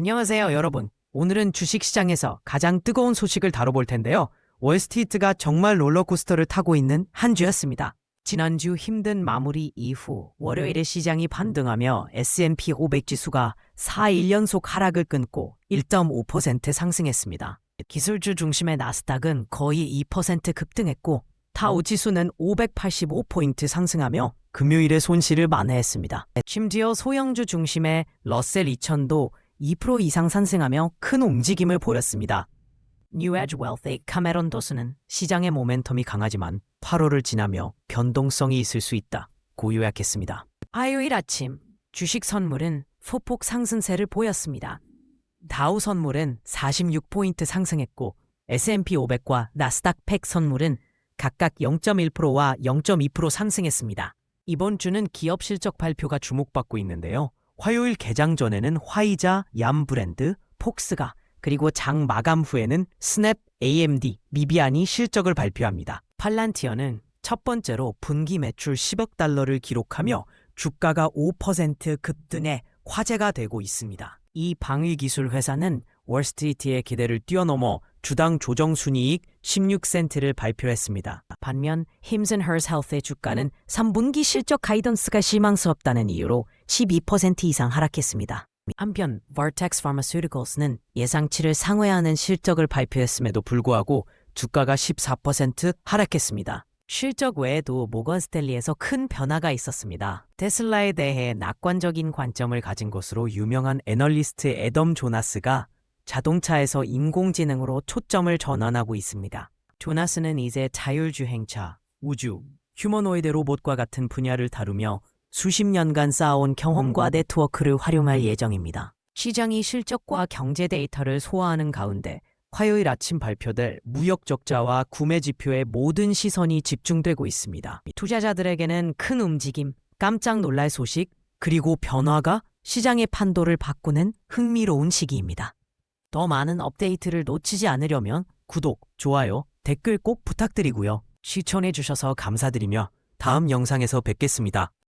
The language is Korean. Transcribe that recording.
안녕하세요, 여러분. 오늘은 주식시장에서 가장 뜨거운 소식을 다뤄볼 텐데요. 월스트리트가 정말 롤러코스터를 타고 있는 한 주였습니다. 지난주 힘든 마무리 이후 월요일에 시장이 반등하며 S&P 500 지수가 4일 연속 하락을 끊고 1.5% 상승했습니다. 기술주 중심의 나스닥은 거의 2% 급등했고 다우 지수는 585포인트 상승하며 금요일에 손실을 만회했습니다. 심지어 소형주 중심의 러셀 2000도 2% 이상 상승하며 큰 움직임을 보였습니다. 뉴 에지 웰스의 카메론 도스는 시장의 모멘텀이 강하지만 8월을 지나며 변동성이 있을 수 있다고 요약했습니다. 화요일 아침 주식 선물은 소폭 상승세를 보였습니다. 다우 선물은 46포인트 상승했고 S&P 500과 나스닥 팩 선물은 각각 0.1%와 0.2% 상승했습니다. 이번 주는 기업 실적 발표가 주목받고 있는데요. 화요일 개장 전에는 화이자, 얌 브랜드, 폭스가 그리고 장 마감 후에는 스냅, AMD, 미비안이 실적을 발표합니다. 팔란티어는 첫 번째로 분기 매출 10억 달러를 기록하며 주가가 5% 급등해 화제가 되고 있습니다. 이 방위 기술 회사는 월스트리트의 기대를 뛰어넘어 주당 조정 순이익 16센트를 발표했습니다. 반면 힘슨 헐스 헬스의 주가는 3분기 실적 가이던스가 실망스럽다는 이유로 12% 이상 하락했습니다. 한편 Vertex Pharmaceuticals는 예상치를 상회하는 실적을 발표했음에도 불구하고 주가가 14% 하락했습니다. 실적 외에도 모건 스탠리에서 큰 변화가 있었습니다. 테슬라에 대해 낙관적인 관점을 가진 것으로 유명한 애널리스트 애덤 조나스가 자동차에서 인공지능으로 초점을 전환하고 있습니다. 조나스는 이제 자율주행차, 우주, 휴머노이드 로봇과 같은 분야를 다루며 수십 년간 쌓아온 경험과 네트워크를 활용할 예정입니다. 시장이 실적과 경제 데이터를 소화하는 가운데 화요일 아침 발표될 무역 적자와 구매 지표에 모든 시선이 집중되고 있습니다. 투자자들에게는 큰 움직임, 깜짝 놀랄 소식, 그리고 변화가 시장의 판도를 바꾸는 흥미로운 시기입니다. 더 많은 업데이트를 놓치지 않으려면 구독, 좋아요, 댓글 꼭 부탁드리고요. 시청해주셔서 감사드리며 다음 영상에서 뵙겠습니다.